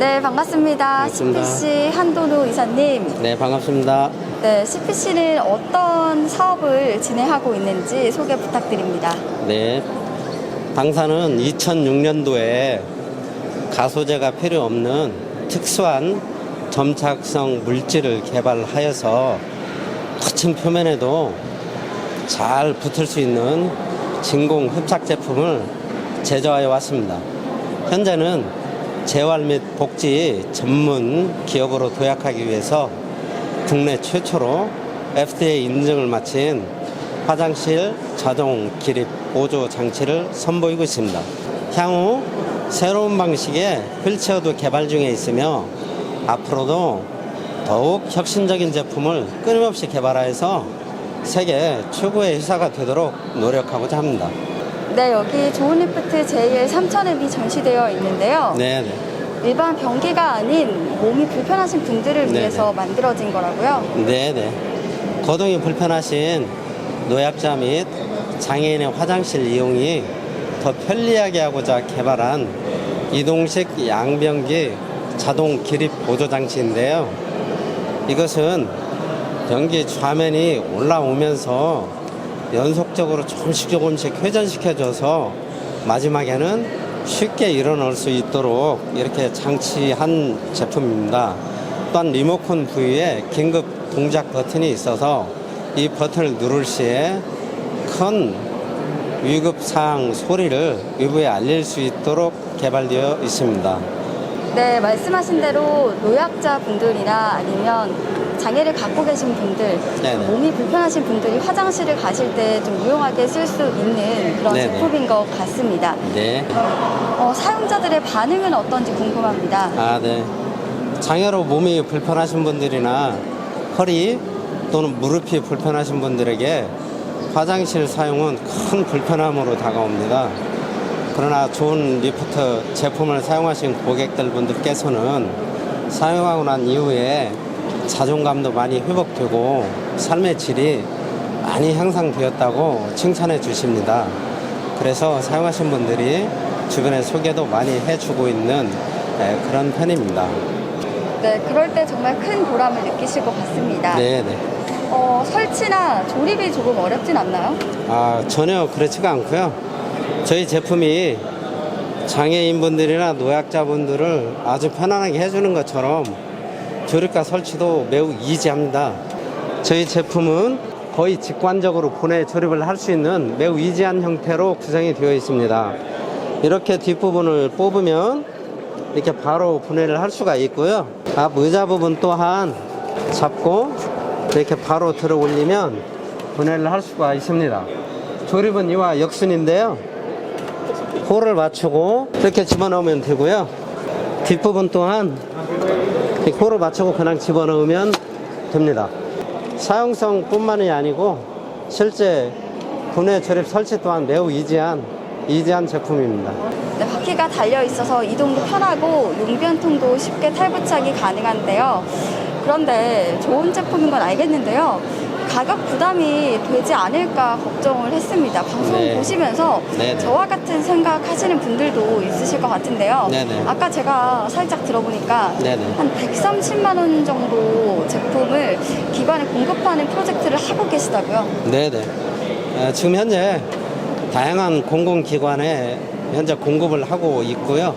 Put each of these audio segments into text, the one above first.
네, 반갑습니다. 반갑습니다. CPC 한도루 이사님. 네, 반갑습니다. 네, CPC는 어떤 사업을 진행하고 있는지 소개 부탁드립니다. 네. 당사는 2006년도에 가소제가 필요 없는 특수한 점착성 물질을 개발하여서 거친 표면에도 잘 붙을 수 있는 진공 흡착 제품을 제조하여 왔습니다. 현재는 재활 및 복지 전문 기업으로 도약하기 위해서 국내 최초로 FDA 인증을 마친 화장실 자동 기립 보조 장치를 선보이고 있습니다. 향후 새로운 방식의 휠체어도 개발 중에 있으며 앞으로도 더욱 혁신적인 제품을 끊임없이 개발하여서 세계 최고의 회사가 되도록 노력하고자 합니다. 네, 여기 좋은 리프트 JL 3000앱이 전시되어 있는데요. 네, 네. 일반 변기가 아닌 몸이 불편하신 분들을 네네. 위해서 만들어진 거라고요. 네 네. 거동이 불편하신 노약자 및 장애인의 화장실 이용이 더 편리하게 하고자 개발한 이동식 양변기 자동 기립 보조 장치인데요. 이것은 변기 좌면이 올라오면서 연속적으로 조금씩 조금씩 회전시켜줘서 마지막에는 쉽게 일어날 수 있도록 이렇게 장치한 제품입니다. 또한 리모컨 부위에 긴급 동작 버튼이 있어서 이 버튼을 누를 시에 큰 위급 사항 소리를 외부에 알릴 수 있도록 개발되어 있습니다. 네, 말씀하신 대로 노약자 분들이나 아니면 장애를 갖고 계신 분들, 네네. 몸이 불편하신 분들이 화장실을 가실 때 좀 유용하게 쓸 수 있는 그런 네네. 제품인 것 같습니다. 네. 어, 사용자들의 반응은 어떤지 궁금합니다. 아, 네. 장애로 몸이 불편하신 분들이나 허리 또는 무릎이 불편하신 분들에게 화장실 사용은 큰 불편함으로 다가옵니다. 그러나 좋은 리프트 제품을 사용하신 고객들 분들께서는 사용하고 난 이후에 자존감도 많이 회복되고 삶의 질이 많이 향상되었다고 칭찬해 주십니다. 그래서 사용하신 분들이 주변에 소개도 많이 해주고 있는 예, 그런 편입니다. 네, 그럴 때 정말 큰 보람을 느끼실 것 같습니다. 네, 네. 어, 설치나 조립이 조금 어렵진 않나요? 아, 전혀 그렇지가 않고요. 저희 제품이 장애인분들이나 노약자분들을 아주 편안하게 해주는 것처럼 조립과 설치도 매우 이지합니다. 저희 제품은 거의 직관적으로 분해 조립을 할 수 있는 매우 이지한 형태로 구성이 되어 있습니다. 이렇게 뒷부분을 뽑으면 이렇게 바로 분해를 할 수가 있고요. 앞 의자 부분 또한 잡고 이렇게 바로 들어 올리면 분해를 할 수가 있습니다. 조립은 이와 역순인데요. 홀을 맞추고 이렇게 집어넣으면 되고요. 뒷부분 또한 홀을 맞추고 그냥 집어넣으면 됩니다. 사용성 뿐만이 아니고 실제 분해 조립 설치 또한 매우 이지한 이지한 제품입니다. 네, 바퀴가 달려 있어서 이동도 편하고 용변통도 쉽게 탈부착이 가능한데요. 그런데 좋은 제품인 건 알겠는데요. 가격 부담이 되지 않을까 걱정을 했습니다. 방송 네. 보시면서 네네. 저와 같은 생각 하시는 분들도 있으실 것 같은데요. 네네. 아까 제가 살짝 들어보니까 네네. 한 130만 원 정도 제품을 기관에 공급하는 프로젝트를 하고 계시다고요. 네네. 어, 지금 현재 다양한 공공기관에 현재 공급을 하고 있고요.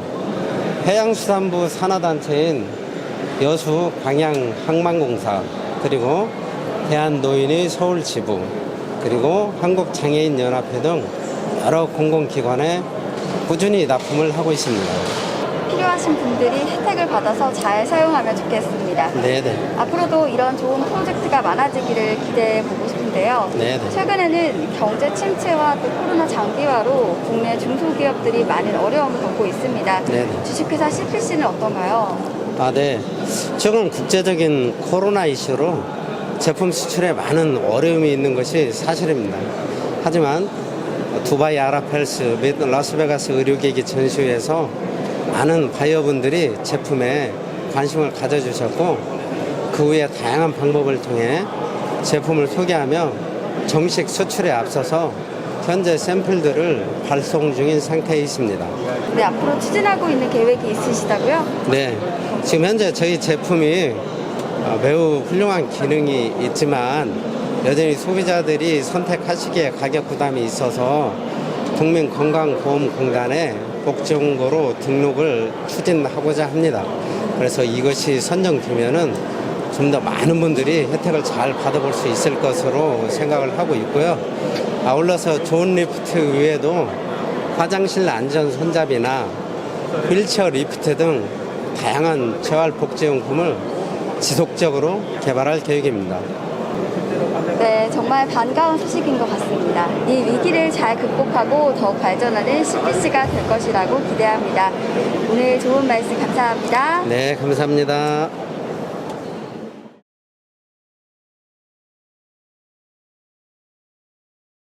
해양수산부 산하단체인 여수 광양 항만공사 그리고 대한노인의 서울지부 그리고 한국장애인연합회 등 여러 공공기관에 꾸준히 납품을 하고 있습니다. 필요하신 분들이 혜택을 받아서 잘 사용하면 좋겠습니다. 네네. 앞으로도 이런 좋은 프로젝트가 많아지기를 기대해 보고 싶은데요. 네네. 최근에는 경제 침체와 또 코로나 장기화로 국내 중소기업들이 많은 어려움을 겪고 있습니다. 네네. 주식회사 CPC는 어떤가요? 아, 네. 최근 국제적인 코로나 이슈로 제품 수출에 많은 어려움이 있는 것이 사실입니다. 하지만 두바이 아랍헬스 및 라스베가스 의료기기 전시회에서 많은 바이어분들이 제품에 관심을 가져주셨고 그 후에 다양한 방법을 통해 제품을 소개하며 정식 수출에 앞서서 현재 샘플들을 발송 중인 상태에 있습니다. 네, 앞으로 추진하고 있는 계획이 있으시다고요? 네. 지금 현재 저희 제품이 어, 매우 훌륭한 기능이 있지만 여전히 소비자들이 선택하시기에 가격 부담이 있어서 국민건강보험공단에 복지홍보로 등록을 추진하고자 합니다. 그래서 이것이 선정되면은 좀 더 많은 분들이 혜택을 잘 받아볼 수 있을 것으로 생각을 하고 있고요. 아울러서 좋은 리프트 외에도 화장실 안전 손잡이나 휠체어 리프트 등 다양한 재활복지용품을 지속적으로 개발할 계획입니다. 네, 정말 반가운 소식인 것 같습니다. 이 위기를 잘 극복하고 더욱 발전하는 CPC가 될 것이라고 기대합니다. 오늘 좋은 말씀 감사합니다. 네, 감사합니다.